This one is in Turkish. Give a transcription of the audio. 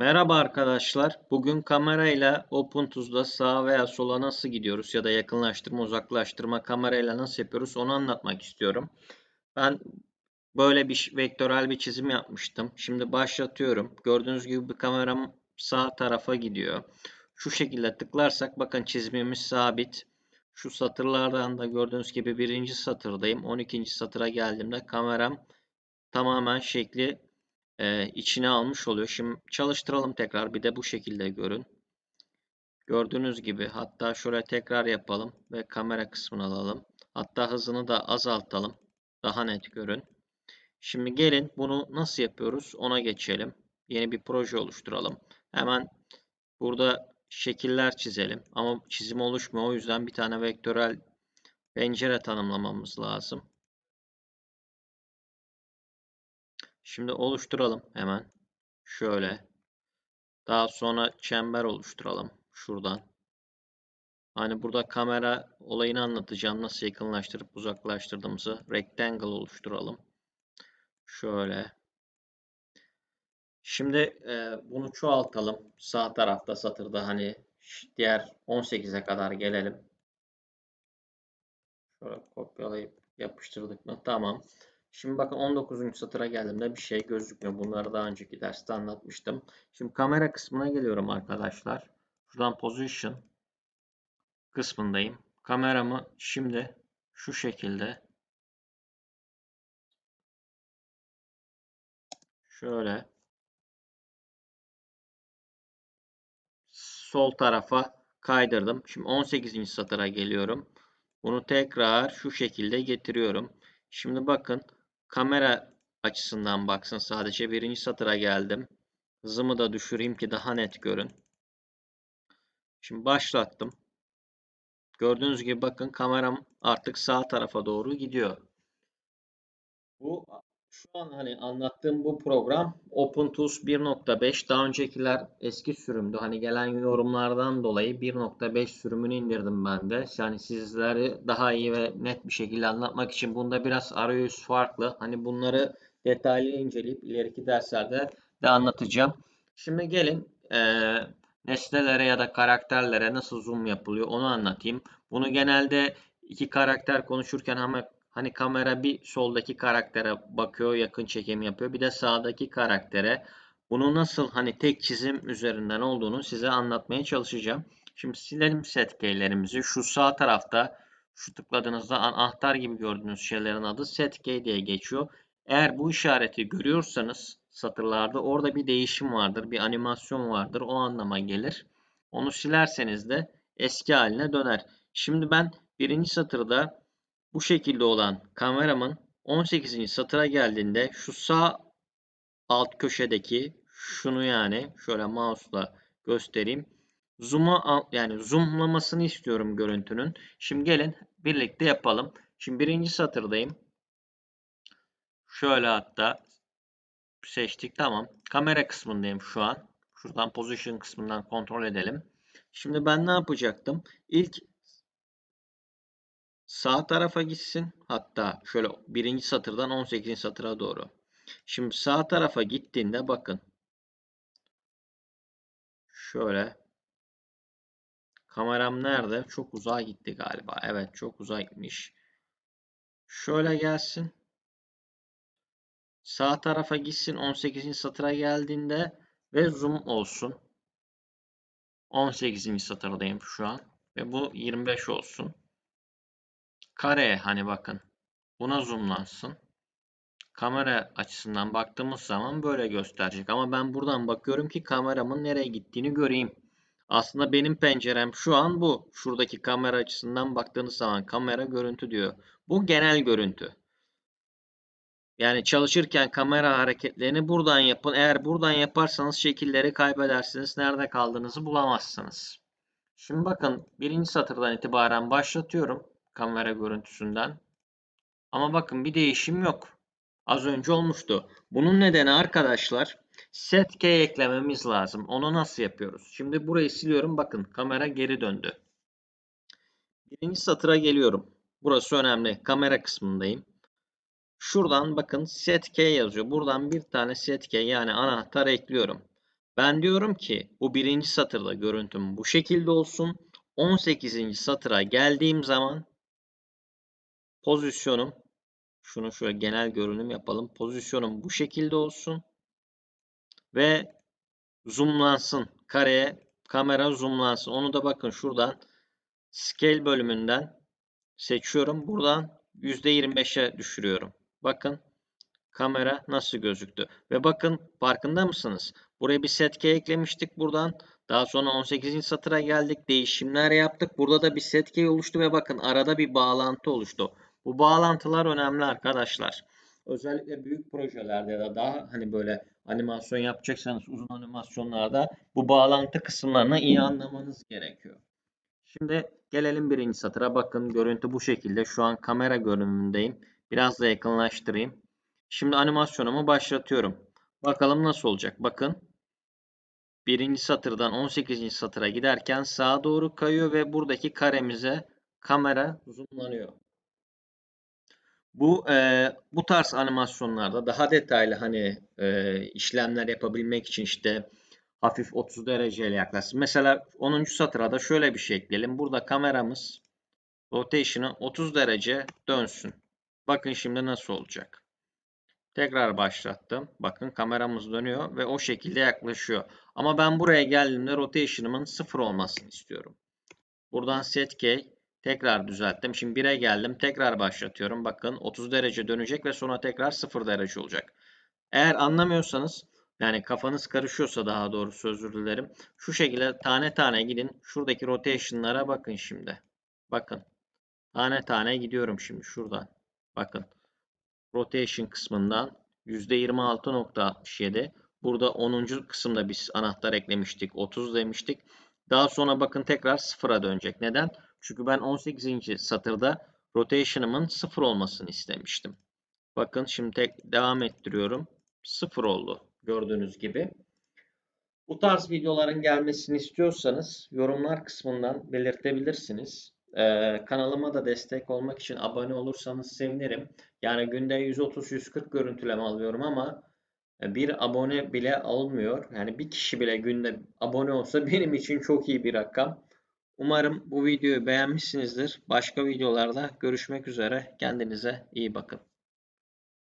Merhaba arkadaşlar. Bugün kamerayla OpenTools'da sağa veya sola nasıl gidiyoruz ya da yakınlaştırma, uzaklaştırma kamerayla nasıl yapıyoruz onu anlatmak istiyorum. Ben böyle bir vektörel bir çizim yapmıştım. Şimdi başlatıyorum. Gördüğünüz gibi bir kameram sağ tarafa gidiyor. Şu şekilde tıklarsak bakın çizimimiz sabit. Şu satırlardan da gördüğünüz gibi birinci satırdayım. 12. satıra geldiğimde kameram tamamen şekli e, içine almış oluyor. Şimdi çalıştıralım tekrar. Bir de bu şekilde görün. Gördüğünüz gibi hatta şöyle tekrar yapalım ve kamera kısmını alalım. Hatta hızını da azaltalım. Daha net görün. Şimdi gelin bunu nasıl yapıyoruz ona geçelim. Yeni bir proje oluşturalım. Hemen burada şekiller çizelim. Ama çizim oluşmuyor. O yüzden bir tane vektörel pencere tanımlamamız lazım. Şimdi oluşturalım hemen. Şöyle. Daha sonra çember oluşturalım. Şuradan. Hani burada kamera olayını anlatacağım. Nasıl yakınlaştırıp uzaklaştırdığımızı. Rectangle oluşturalım. Şöyle. Şimdi e, bunu çoğaltalım. Sağ tarafta satırda hani diğer 18'e kadar gelelim. Şöyle kopyalayıp yapıştırdık mı? Tamam. Şimdi bakın 19. satıra geldiğimde bir şey gözükmüyor. Bunları daha önceki derste anlatmıştım. Şimdi kamera kısmına geliyorum arkadaşlar. Şuradan position kısmındayım. Kameramı şimdi şu şekilde şöyle sol tarafa kaydırdım. Şimdi 18. satıra geliyorum. Bunu tekrar şu şekilde getiriyorum. Şimdi bakın kamera açısından baksın sadece. Birinci satıra geldim. Hızımı da düşüreyim ki daha net görün. Şimdi başlattım. Gördüğünüz gibi bakın kameram artık sağ tarafa doğru gidiyor. Bu şu an hani anlattığım bu program OpenTools 1.5 daha öncekiler eski sürümdü. Hani gelen yorumlardan dolayı 1.5 sürümünü indirdim ben de. Yani sizleri daha iyi ve net bir şekilde anlatmak için bunda biraz arayüz farklı. Hani bunları detaylı inceleyip ileriki derslerde de anlatacağım. Şimdi gelin e, nesnelere ya da karakterlere nasıl zoom yapılıyor onu anlatayım. Bunu genelde iki karakter konuşurken ama Hani kamera bir soldaki karaktere bakıyor, yakın çekim yapıyor. Bir de sağdaki karaktere. Bunu nasıl hani tek çizim üzerinden olduğunu size anlatmaya çalışacağım. Şimdi silelim set key'lerimizi. Şu sağ tarafta şu tıkladığınızda anahtar gibi gördüğünüz şeylerin adı set key diye geçiyor. Eğer bu işareti görüyorsanız satırlarda orada bir değişim vardır, bir animasyon vardır. O anlama gelir. Onu silerseniz de eski haline döner. Şimdi ben birinci satırda bu şekilde olan kameramın 18. satıra geldiğinde şu sağ alt köşedeki şunu yani şöyle mouse'la göstereyim. Zoom'a yani zoomlamasını istiyorum görüntünün. Şimdi gelin birlikte yapalım. Şimdi birinci satırdayım. Şöyle hatta seçtik tamam. Kamera kısmındayım şu an. Şuradan position kısmından kontrol edelim. Şimdi ben ne yapacaktım? İlk sağ tarafa gitsin. Hatta şöyle birinci satırdan 18. satıra doğru. Şimdi sağ tarafa gittiğinde bakın. Şöyle. Kameram nerede? Çok uzağa gitti galiba. Evet çok uzağa gitmiş. Şöyle gelsin. Sağ tarafa gitsin 18. satıra geldiğinde ve zoom olsun. 18. satırdayım şu an. Ve bu 25 olsun. Kare hani bakın. Buna zoomlansın. Kamera açısından baktığımız zaman böyle gösterecek. Ama ben buradan bakıyorum ki kameramın nereye gittiğini göreyim. Aslında benim pencerem şu an bu. Şuradaki kamera açısından baktığınız zaman kamera görüntü diyor. Bu genel görüntü. Yani çalışırken kamera hareketlerini buradan yapın. Eğer buradan yaparsanız şekilleri kaybedersiniz. Nerede kaldığınızı bulamazsınız. Şimdi bakın birinci satırdan itibaren başlatıyorum kamera görüntüsünden. Ama bakın bir değişim yok. Az önce olmuştu. Bunun nedeni arkadaşlar set key eklememiz lazım. Onu nasıl yapıyoruz? Şimdi burayı siliyorum. Bakın kamera geri döndü. Birinci satıra geliyorum. Burası önemli. Kamera kısmındayım. Şuradan bakın set key yazıyor. Buradan bir tane set key yani anahtar ekliyorum. Ben diyorum ki bu birinci satırda görüntüm bu şekilde olsun. 18. satıra geldiğim zaman pozisyonum şunu şöyle genel görünüm yapalım. Pozisyonum bu şekilde olsun. Ve zoomlansın. Kareye kamera zoomlansın. Onu da bakın şuradan scale bölümünden seçiyorum. Buradan %25'e düşürüyorum. Bakın kamera nasıl gözüktü. Ve bakın farkında mısınız? Buraya bir setke eklemiştik buradan. Daha sonra 18. satıra geldik. Değişimler yaptık. Burada da bir setke oluştu ve bakın arada bir bağlantı oluştu. Bu bağlantılar önemli arkadaşlar. Özellikle büyük projelerde ya da daha hani böyle animasyon yapacaksanız uzun animasyonlarda bu bağlantı kısımlarını iyi anlamanız gerekiyor. Şimdi gelelim birinci satıra. Bakın görüntü bu şekilde. Şu an kamera görünümündeyim. Biraz da yakınlaştırayım. Şimdi animasyonumu başlatıyorum. Bakalım nasıl olacak. Bakın. Birinci satırdan 18. satıra giderken sağa doğru kayıyor ve buradaki karemize kamera zoomlanıyor. Bu e, bu tarz animasyonlarda daha detaylı hani e, işlemler yapabilmek için işte hafif 30 dereceyle yaklaşsın. Mesela 10. satıra da şöyle bir şey ekleyelim. Burada kameramız rotation'ı 30 derece dönsün. Bakın şimdi nasıl olacak. Tekrar başlattım. Bakın kameramız dönüyor ve o şekilde yaklaşıyor. Ama ben buraya geldiğimde rotation'ımın 0 olmasını istiyorum. Buradan set key tekrar düzelttim. Şimdi 1'e geldim. Tekrar başlatıyorum. Bakın 30 derece dönecek ve sonra tekrar 0 derece olacak. Eğer anlamıyorsanız yani kafanız karışıyorsa daha doğrusu özür dilerim. Şu şekilde tane tane gidin. Şuradaki rotation'lara bakın şimdi. Bakın. Tane tane gidiyorum şimdi şuradan. Bakın. Rotation kısmından %26.67. Burada 10. kısımda biz anahtar eklemiştik. 30 demiştik. Daha sonra bakın tekrar sıfıra dönecek. Neden? Çünkü ben 18. satırda rotation'ımın sıfır olmasını istemiştim. Bakın şimdi tek devam ettiriyorum. Sıfır oldu gördüğünüz gibi. Bu tarz videoların gelmesini istiyorsanız yorumlar kısmından belirtebilirsiniz. Ee, kanalıma da destek olmak için abone olursanız sevinirim. Yani günde 130-140 görüntüleme alıyorum ama bir abone bile olmuyor. Yani bir kişi bile günde abone olsa benim için çok iyi bir rakam. Umarım bu videoyu beğenmişsinizdir. Başka videolarda görüşmek üzere. Kendinize iyi bakın.